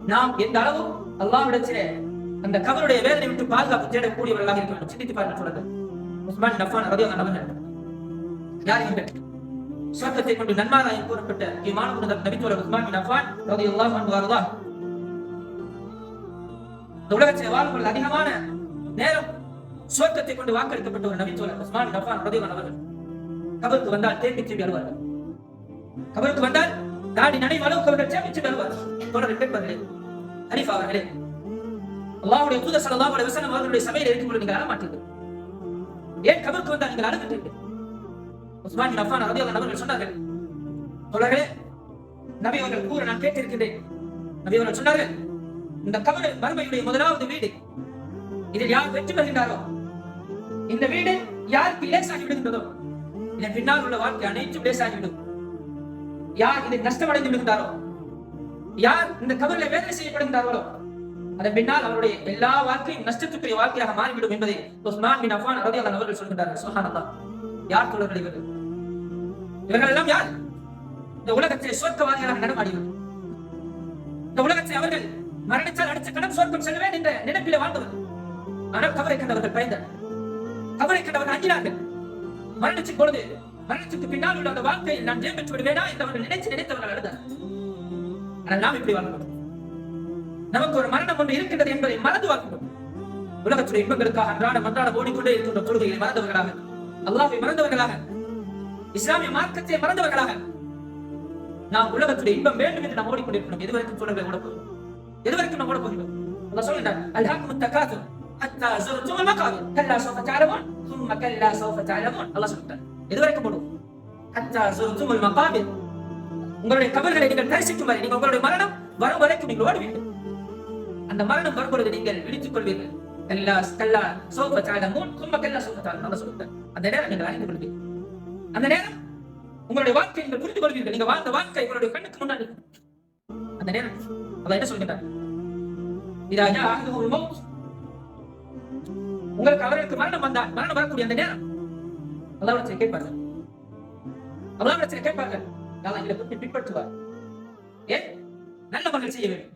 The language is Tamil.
நாம் எந்த அளவு அல்லாஹ்விடத்திலே அந்த கபருடைய வேதனை விட்டு பாதுகாப்பு தேடக்கூடியவர்களாக இருக்கிறோம் சிந்தித்து பாருங்க சொல்றது உஸ்மான் நஃபான் ரதி அன்ஹு நபர்கள் யார் இவர்கள் சொர்க்கத்தை கொண்டு நன்மாராயம் கூறப்பட்ட இமான குணதர் நபித்தோழர் உஸ்மான் நஃபான் ரதி அல்லா அன்ஹு இந்த உலகத்தில் வாழ்வுகள் அதிகமான நேரம் சுவர்க்கத்தை கொண்டு வாக்களிக்கப்பட்ட ஒரு நபித்துவர் உஸ்மான் நஃபான் ரதி ரலியல்லாஹு அன்ஹு அவர்கள். கபருக்கு வந்தால் தேம்பி திரும்பி அழுவார்கள் கபருக்கு வந்தால் தாடி நனை அளவுக்கு அவர்கள் சேமிச்சு திரும்பி அழுவார்கள் தோழர்கள் கேட்பார்களே ஹனீஃபா அவர்களே அல்லாவுடைய தூத ஸல்லல்லாஹு அலைஹி வஸல்லம் அவர்களுடைய சபையில் இருக்கும்போது நீங்கள் அழ மாட்டீர்கள் ஏன் கபருக்கு வந்தால் நீங்கள் அழுதுட்டீர்கள்? உஸ்மான் அஃபான் ரலியல்லாஹு அன்ஹு அவர்கள் சொன்னார்கள் தொடர்களே நபி அவர்கள் கூற நான் கேட்டிருக்கின்றேன். நபி அவர்கள் சொன்னார்கள் இந்த கபரு மறுமையுடைய முதலாவது வீடு. இதில் யார் வெற்றி பெறுகின்றாரோ? இந்த வீடு யாருக்கு லேசாகி விடுகின்றதோ? இதன் பின்னால் உள்ள வாழ்க்கை அனைத்தும் லேசாகிவிடும் யார் இதை நஷ்டமடைந்து விடுகின்றாரோ யார் இந்த கபரில் வேதனை செய்யப்படுகிறார்களோ அதன் பின்னால் அவருடைய எல்லா வாழ்க்கையும் நஷ்டத்துக்குரிய வாழ்க்கையாக மாறிவிடும் என்பதை உஸ்மான் பின் அஃபான் ரலியல்லாஹு அவர்கள் சொல்கின்றார்கள். சுப்ஹானல்லாஹ். யார் தோழர்கள் இவர்கள்? இவர்கள் எல்லாம் யார்? இந்த உலகத்தில் சொர்க்கவாதிகளாக நடமாடியவர். இந்த உலகத்தை அவர்கள் மரணித்தால் அடிச்ச கடன் சொர்க்கம் செல்வேன் என்ற நினைப்பிலே வாழ்ந்தவர். ஆனால் கவரை கண்டவர்கள் பயந்தார் கவரை கண்டவர்கள் அஞ்சினார்கள். மரணிச்சு பொழுது மரணத்துக்கு பின்னால் உள்ள அந்த வாழ்க்கையில் நான் ஜெயம் பெற்று விடுவேனா என்று அவர்கள் நினைத்து நினைத்தவர்கள் அழுதார் ஆனால் நாம் இப்படி வாழ்கிறோம் நமக்கு ஒரு மரணம் ஒன்று இருக்கின்றது என்பதை மறந்து வாழ்கிறோம் உலகத்துடைய இன்பங்களுக்காக அன்றாட மன்றாட ஓடிக்கொண்டே இருக்கின்ற தொழுகைகளை மறந்தவர்களாக அல்லாஹை மறந்தவர்களாக இஸ்லாமிய மார்க்கத்தை மறந்தவர்களாக நாம் உலகத்துடைய இன்பம் வேண்டும் என்று நாம் ஓடிக்கொண்டிருக்கிறோம் எதுவரைக்கும் சொல்லுங்கள் ஓட போகிறோம் எதுவரைக்கும் நாம் ஓட போகிறோம் அல்லாஹ் சொல்கிறார் அல்ஹாக்கும் தகாத்தும் ஹத்தா ஸுர்துல் மகாபிர் கல்லா சௌஃப தஅலமூன் ثم كلا سوف تعلمون அல்லாஹ் சொல்றார் இதுவரைக்கும் போடும் உங்களுடைய கபர்களை நீங்கள் தரிசிக்கும் வரை நீங்கள் உங்களுடைய மரணம் வரும் வரைக்கும் நீங்கள் ஓடுவீர்கள். அந்த மரணம் வரும்பொழுது நீங்கள் விழித்துக் கொள்வீர்கள் எல்லா கல்லா சோப சாதமும் சும்மா கல்லா சோப சாதம் சொல்லுங்கள் அந்த நேரம் நீங்கள் அறிந்து கொள்வீர்கள். அந்த நேரம் உங்களுடைய வாழ்க்கை நீங்கள் புரிந்து கொள்வீர்கள். நீங்க வாழ்ந்த வாழ்க்கை உங்களுடைய கண்ணுக்கு முன்னாடி அந்த நேரம் அதை என்ன சொல்கிறார் இதாக உங்களுக்கு அவர்களுக்கு மரணம் வந்தால் மரணம் வரக்கூடிய அந்த நேரம் அல்லாஹ்விடத்தில் கேட்பார்கள் அல்லாஹ்விடத்தில் கேட்பாங்க அல்லாஹ் இதை பற்றி பின்பற்றுவார் ஏன்? நல்ல மகள் செய்ய வேண்டும்